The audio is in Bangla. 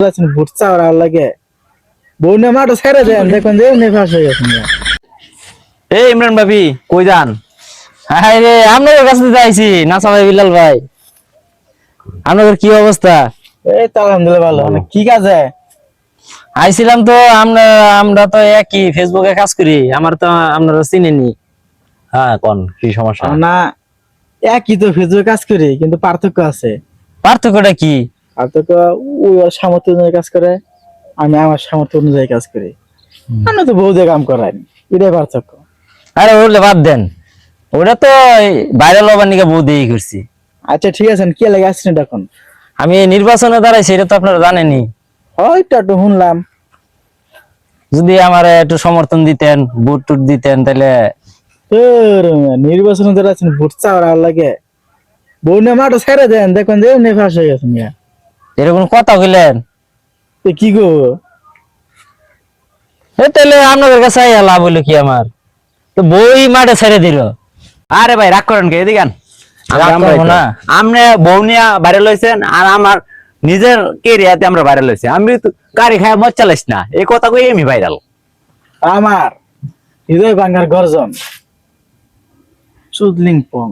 আছেন ভুট চাওয়ার আর লাগে। বউনে ছেড়ে দেন দেখুন যে এমনি ফাঁস হয়ে গেছেন। এই ইমরান ভাবি কই যান? হাই রে আপনাদের কাছে তো আইছি নাসা ভাই বিলাল ভাই। আপনাদের কি অবস্থা? এই তো আলহামদুলিল্লাহ ভালো মানে কি কাজে? আইছিলাম তো আমরা আমরা তো একই ফেসবুকে কাজ করি আমার তো আপনারা চিনেনি হ্যাঁ কোন কি সমস্যা? না একই তো ফেসবুকে কাজ করি কিন্তু পার্থক্য আছে। পার্থক্যটা কি? পার্থক্য ওই ওর সামর্থ্য অনুযায়ী কাজ করে আমি আমার সামর্থ্য অনুযায়ী কাজ করি। আমি তো বউ দিয়ে কাম করাই এটাই পার্থক্য। আরে ওগুলো বাদ দেন। ওটা তো ভাইরাল হবার নিকে বউ দিয়েই করছি। আচ্ছা ঠিক আছে কি লাগে আসছেন এখন? আমি নির্বাচনে দাঁড়াইছি সেটা তো আপনারা জানেনই। হয়তো একটু শুনলাম। যদি আমার একটু সমর্থন দিতেন বুট টুট দিতেন তাহলে নির্বাচনে আছেন ভোট চাওয়ার আর লাগে। বউনে মাঠে ছেড়ে দেন দেখুন যে এমনি ফাঁস হয়ে গেছেন। এরকম কথা কইলেন? কি গো? তাহলে আপনাদের কাছে আইয়া লাভ হইল কি আমার? তো বই মাঠে ছেড়ে দিল। আরে ভাই রাগ করেন কে? এদিকে। আমরা না। আপনি বউ নিয়া ভাইরাল হয়েছেন আর আমার নিজের কেরিয়াতে আমরা ভাইরাল হয়েছি আমি তো গাড়ি খায় মদ চালাইস না। এই কথা কই আমি ভাইরাল। আমার হৃদয় ভাঙ্গার গর্জন। চুদলিং পং।